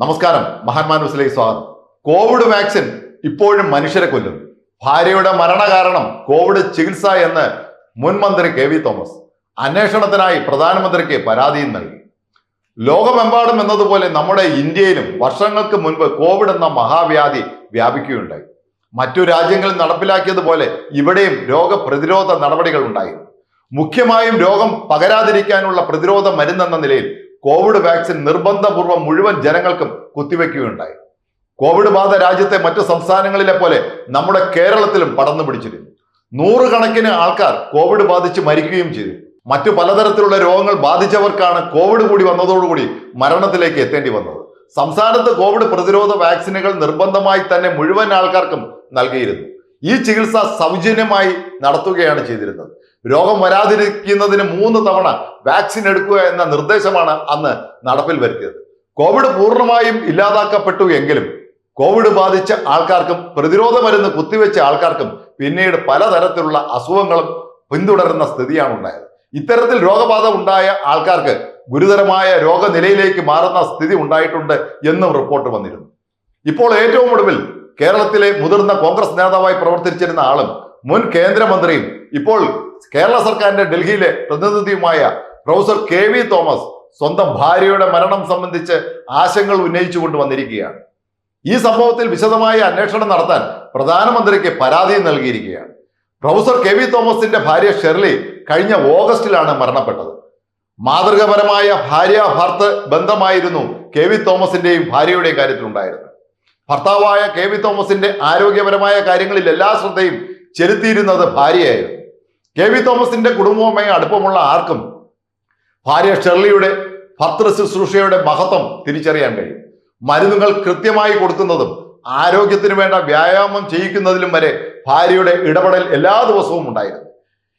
നമസ്കാരം. മഹാന്മാ ന്യൂസിലേക്ക് സ്വാഗതം. കോവിഡ് വാക്സിൻ ഇപ്പോഴും മനുഷ്യരെ കൊല്ലും. ഭാര്യയുടെ മരണകാരണം കോവിഡ് ചികിത്സ എന്ന് മുൻ മന്ത്രി കെ വി തോമസ് അന്വേഷണത്തിനായി പ്രധാനമന്ത്രിക്ക് പരാതിയും നൽകി. ലോകമെമ്പാടും എന്നതുപോലെ നമ്മുടെ ഇന്ത്യയിലും വർഷങ്ങൾക്ക് മുൻപ് കോവിഡ് എന്ന മഹാവ്യാധി വ്യാപിക്കുകയുണ്ടായി. മറ്റു രാജ്യങ്ങളിൽ നടപ്പിലാക്കിയതുപോലെ ഇവിടെയും രോഗപ്രതിരോധ നടപടികൾ ഉണ്ടായി. മുഖ്യമായും രോഗം പകരാതിരിക്കാനുള്ള പ്രതിരോധ മരുന്നെന്ന നിലയിൽ കോവിഡ് വാക്സിൻ നിർബന്ധപൂർവം മുഴുവൻ ജനങ്ങൾക്കും കുത്തിവെക്കുകയുണ്ടായി. കോവിഡ് ബാധ രാജ്യത്തെ മറ്റു സംസ്ഥാനങ്ങളിലെ പോലെ നമ്മുടെ കേരളത്തിലും പടർന്നു പിടിച്ചിരുന്നു. നൂറുകണക്കിന് ആൾക്കാർ കോവിഡ് ബാധിച്ച് മരിക്കുകയും ചെയ്തു. മറ്റു പലതരത്തിലുള്ള രോഗങ്ങൾ ബാധിച്ചവർക്കാണ് കോവിഡ് കൂടി വന്നതോടുകൂടി മരണത്തിലേക്ക് എത്തേണ്ടി വന്നത്. സംസ്ഥാനത്ത് കോവിഡ് പ്രതിരോധ വാക്സിനുകൾ നിർബന്ധമായി തന്നെ മുഴുവൻ ആൾക്കാർക്കും നൽകിയിരുന്നു. ഈ ചികിത്സ സൗജന്യമായി നടത്തുകയാണ് ചെയ്തിരുന്നത്. രോഗം വരാതിരിക്കുന്നതിന് മൂന്ന് തവണ വാക്സിൻ എടുക്കുക എന്ന നിർദ്ദേശമാണ് അന്ന് നടപ്പിൽ വരുത്തിയത്. കോവിഡ് പൂർണമായും ഇല്ലാതാക്കപ്പെട്ടു എങ്കിലും കോവിഡ് ബാധിച്ച ആൾക്കാർക്കും പ്രതിരോധ മരുന്ന് കുത്തിവെച്ച ആൾക്കാർക്കും പിന്നീട് പലതരത്തിലുള്ള അസുഖങ്ങളും പിന്തുടരുന്ന സ്ഥിതിയാണ് ഉണ്ടായത് ഇത്തരത്തിൽ രോഗബാധ ഉണ്ടായ ആൾക്കാർക്ക് ഗുരുതരമായ രോഗനിലയിലേക്ക് മാറുന്ന സ്ഥിതി ഉണ്ടായിട്ടുണ്ട് എന്നും റിപ്പോർട്ട് വന്നിരുന്നു. ഇപ്പോൾ ഏറ്റവും ഒടുവിൽ കേരളത്തിലെ മുതിർന്ന കോൺഗ്രസ് നേതാവായി പ്രവർത്തിച്ചിരുന്ന ആളും മുൻ കേന്ദ്രമന്ത്രിയും ഇപ്പോൾ കേരള സർക്കാരിന്റെ ഡൽഹിയിലെ പ്രതിനിധിയുമായ പ്രൊഫസർ കെ വി തോമസ് സ്വന്തം ഭാര്യയുടെ മരണം സംബന്ധിച്ച് ആശങ്കകൾ ഉന്നയിച്ചുകൊണ്ട് വന്നിരിക്കുകയാണ്. ഈ സംഭവത്തിൽ വിശദമായ അന്വേഷണം നടത്താൻ പ്രധാനമന്ത്രിക്ക് പരാതി നൽകിയിരിക്കുകയാണ്. പ്രൊഫസർ കെ വി തോമസിന്റെ ഭാര്യ ഷെർലി കഴിഞ്ഞ ഓഗസ്റ്റിലാണ് മരണപ്പെട്ടത്. മാതൃകപരമായ ഭാര്യ ഭർത്ത് ബന്ധമായിരുന്നു കെ വി തോമസിന്റെയും ഭാര്യയുടെയും കാര്യത്തിൽ ഉണ്ടായിരുന്നത് ഭർത്താവായ കെ വി തോമസിന്റെ ആരോഗ്യപരമായ കാര്യങ്ങളിൽ എല്ലാ ശ്രദ്ധയും ചെലുത്തിയിരുന്നത് ഭാര്യയായിരുന്നു. കെ വി തോമസിന്റെ കുടുംബവുമായി അടുപ്പമുള്ള ആർക്കും ഭാര്യ ഷെർലിയുടെ ഭർത്തൃ ശുശ്രൂഷയുടെ മഹത്വം തിരിച്ചറിയാൻ കഴിയും. മരുന്നുകൾ കൃത്യമായി കൊടുക്കുന്നതും ആരോഗ്യത്തിന് വേണ്ട വ്യായാമം ചെയ്യിക്കുന്നതിലും വരെ ഭാര്യയുടെ ഇടപെടൽ എല്ലാ ദിവസവും ഉണ്ടായിരുന്നു.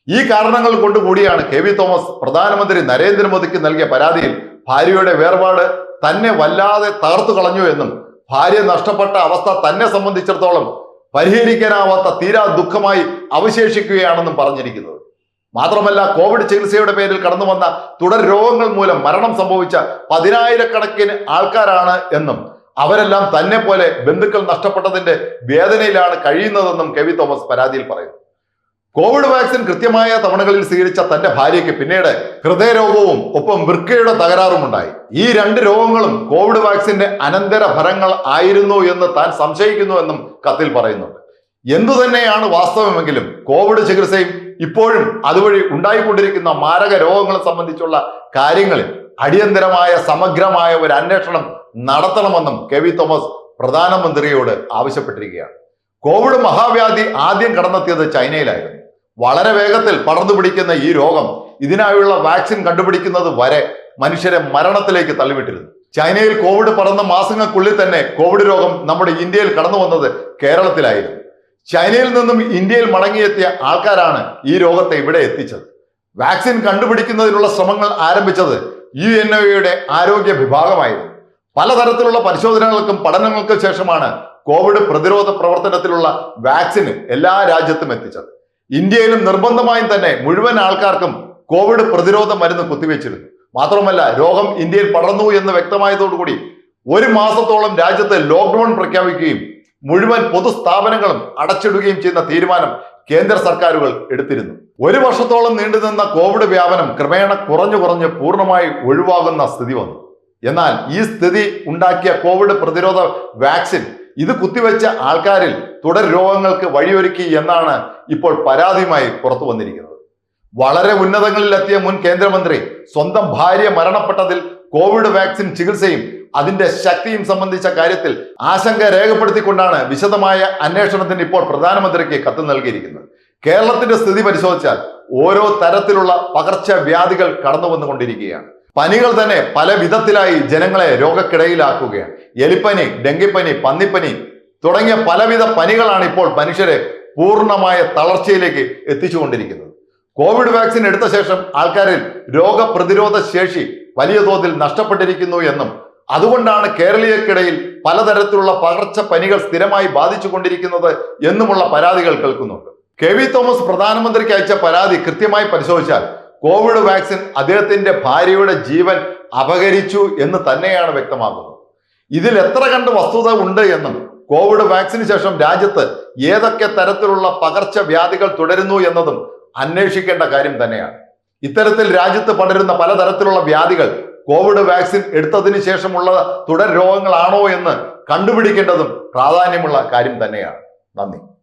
ഈ കാരണങ്ങൾ കൊണ്ടുകൂടിയാണ് കെ വി തോമസ് പ്രധാനമന്ത്രി നരേന്ദ്രമോദിക്ക് നൽകിയ പരാതിയിൽ ഭാര്യയുടെ വേർപാട് തന്നെ വല്ലാതെ തകർത്തു കളഞ്ഞു എന്നും ഭാര്യ നഷ്ടപ്പെട്ട അവസ്ഥ തന്നെ സംബന്ധിച്ചിടത്തോളം പരിഹരിക്കാനാവാത്ത തീരാ ദുഃഖമായി അവശേഷിക്കുകയാണെന്നും പറഞ്ഞിരിക്കുന്നത്. മാത്രമല്ല കോവിഡ് ചികിത്സയുടെ പേരിൽ കടന്നു വന്ന തുടർ രോഗങ്ങൾ മൂലം മരണം സംഭവിച്ച പതിനായിരക്കണക്കിന് ആൾക്കാരാണ് എന്നും അവരെല്ലാം തന്നെ പോലെ ബന്ധുക്കൾ നഷ്ടപ്പെട്ടതിന്റെ വേദനയിലാണ് കഴിയുന്നതെന്നും കെ വി തോമസ് പരാതിയിൽ പറയുന്നു. കോവിഡ് വാക്സിൻ കൃത്യമായ തവണകളിൽ സ്വീകരിച്ച തന്റെ ഭാര്യയ്ക്ക് പിന്നീട് ഹൃദയരോഗവും ഒപ്പം വൃക്കയുടെ തകരാറും ഉണ്ടായി. ഈ രണ്ട് രോഗങ്ങളും കോവിഡ് വാക്സിന്റെ അനന്തര ഫലങ്ങൾ ആയിരുന്നു എന്ന് താൻ സംശയിക്കുന്നു എന്നും കത്തിൽ പറയുന്നുണ്ട്. എന്തു തന്നെയാണ് വാസ്തവമെങ്കിലും കോവിഡ് ചികിത്സയും ഇപ്പോഴും അതുവഴി ഉണ്ടായിക്കൊണ്ടിരിക്കുന്ന മാരക രോഗങ്ങളെ സംബന്ധിച്ചുള്ള കാര്യങ്ങളിൽ അടിയന്തരമായ സമഗ്രമായ ഒരു അന്വേഷണം നടത്തണമെന്നും കെ വി തോമസ് പ്രധാനമന്ത്രിയോട് ആവശ്യപ്പെട്ടിരിക്കുകയാണ്. കോവിഡ് മഹാവ്യാധി ആദ്യം കടന്നെത്തിയത് ചൈനയിലായിരുന്നു. വളരെ വേഗത്തിൽ പടർന്നു പിടിക്കുന്ന ഈ രോഗം ഇതിനായുള്ള വാക്സിൻ കണ്ടുപിടിക്കുന്നത് വരെ മനുഷ്യരെ മരണത്തിലേക്ക് തള്ളിവിട്ടിരുന്നു. ചൈനയിൽ കോവിഡ് പടർന്ന മാസങ്ങൾക്കുള്ളിൽ തന്നെ കോവിഡ് രോഗം നമ്മുടെ ഇന്ത്യയിൽ കടന്നു വന്നത് കേരളത്തിലായിരുന്നു. ചൈനയിൽ നിന്നും ഇന്ത്യയിൽ മടങ്ങിയെത്തിയ ആൾക്കാരാണ് ഈ രോഗത്തെ ഇവിടെ എത്തിച്ചത്. വാക്സിൻ കണ്ടുപിടിക്കുന്നതിനുള്ള ശ്രമങ്ങൾ ആരംഭിച്ചത് യു എൻ ഒയുടെ ആരോഗ്യ വിഭാഗമായിരുന്നു. പലതരത്തിലുള്ള പരിശോധനകൾക്കും പഠനങ്ങൾക്കും ശേഷമാണ് കോവിഡ് പ്രതിരോധ പ്രവർത്തനത്തിലുള്ള വാക്സിന് എല്ലാ രാജ്യത്തും എത്തിച്ചത്. ഇന്ത്യയിലും നിർബന്ധമായും തന്നെ മുഴുവൻ ആൾക്കാർക്കും കോവിഡ് പ്രതിരോധ മരുന്ന് കുത്തിവെച്ചിരുന്നു. മാത്രമല്ല രോഗം ഇന്ത്യയിൽ പടർന്നു എന്ന് വ്യക്തമായതോടുകൂടി ഒരു മാസത്തോളം രാജ്യത്ത് ലോക്ക്ഡൌൺ പ്രഖ്യാപിക്കുകയും മുഴുവൻ പൊതുസ്ഥാപനങ്ങളും അടച്ചിടുകയും ചെയ്യുന്ന തീരുമാനം കേന്ദ്ര സർക്കാരുകൾ എടുത്തിരുന്നു. ഒരു വർഷത്തോളം നീണ്ടുനിന്ന കോവിഡ് വ്യാപനം ക്രമേണ കുറഞ്ഞു കുറഞ്ഞ് പൂർണമായി ഒഴിവാകുന്ന സ്ഥിതി വന്നു. എന്നാൽ ഈ സ്ഥിതി ഉണ്ടാക്കിയ കോവിഡ് പ്രതിരോധ വാക്സിൻ ഇത് കുത്തിവെച്ച ആൾക്കാരിൽ തുടർ രോഗങ്ങൾക്ക് വഴിയൊരുക്കി എന്നാണ് ഇപ്പോൾ പരാതിയുമായി പുറത്തു വന്നിരിക്കുന്നത്. വളരെ ഉന്നതങ്ങളിലെത്തിയ മുൻ കേന്ദ്രമന്ത്രി സ്വന്തം ഭാര്യ മരണപ്പെട്ടതിൽ കോവിഡ് വാക്സിൻ ചികിത്സയും അതിന്റെ ശക്തിയും സംബന്ധിച്ച കാര്യത്തിൽ ആശങ്ക രേഖപ്പെടുത്തിക്കൊണ്ടാണ് വിശദമായ അന്വേഷണത്തിന് ഇപ്പോൾ പ്രധാനമന്ത്രിക്ക് കത്ത് നൽകിയിരിക്കുന്നത്. കേരളത്തിന്റെ സ്ഥിതി പരിശോധിച്ചാൽ ഓരോ തരത്തിലുള്ള പകർച്ചവ്യാധികൾ കടന്നു വന്നുകൊണ്ടിരിക്കുകയാണ് പനികൾ തന്നെ പല വിധത്തിലായി ജനങ്ങളെ രോഗക്കിടയിലാക്കുകയാണ്. എലിപ്പനി ഡെങ്കിപ്പനി പന്നിപ്പനി തുടങ്ങിയ പലവിധ പനികളാണ് ഇപ്പോൾ മനുഷ്യരെ പൂർണമായ തളർച്ചയിലേക്ക് എത്തിച്ചുകൊണ്ടിരിക്കുന്നത്. കോവിഡ് വാക്സിൻ എടുത്ത ശേഷം ആൾക്കാരിൽ രോഗപ്രതിരോധ ശേഷി വലിയ തോതിൽ നഷ്ടപ്പെട്ടിരിക്കുന്നു എന്നും അതുകൊണ്ടാണ് കേരളീയർക്കിടയിൽ പലതരത്തിലുള്ള പകർച്ചപ്പനികൾ സ്ഥിരമായി ബാധിച്ചുകൊണ്ടിരിക്കുന്നത് എന്നുമുള്ള പരാതികൾ കേൾക്കുന്നുണ്ട്. കെ വി തോമസ് പ്രധാനമന്ത്രിക്ക് അയച്ച പരാതി കൃത്യമായി പരിശോധിച്ചാൽ കോവിഡ് വാക്സിൻ അദ്ദേഹത്തിന്റെ ഭാര്യയുടെ ജീവൻ അപകരിച്ചു എന്ന് തന്നെയാണ് വ്യക്തമാകുന്നത്. ഇതിൽ എത്ര കണ്ട് വസ്തുത ഉണ്ട് എന്നും കോവിഡ് വാക്സിന് ശേഷം രാജ്യത്ത് ഏതൊക്കെ തരത്തിലുള്ള പകർച്ചവ്യാധികൾ തുടരുന്നു എന്നതും അന്വേഷിക്കേണ്ട കാര്യം തന്നെയാണ്. ഇത്തരത്തിൽ രാജ്യത്ത് പടരുന്ന പലതരത്തിലുള്ള വ്യാധികൾ കോവിഡ് വാക്സിൻ എടുത്തതിന് ശേഷമുള്ള തുടർ രോഗങ്ങളാണോ എന്ന് കണ്ടുപിടിക്കേണ്ടതും പ്രാധാന്യമുള്ള കാര്യം തന്നെയാണ്. നന്ദി.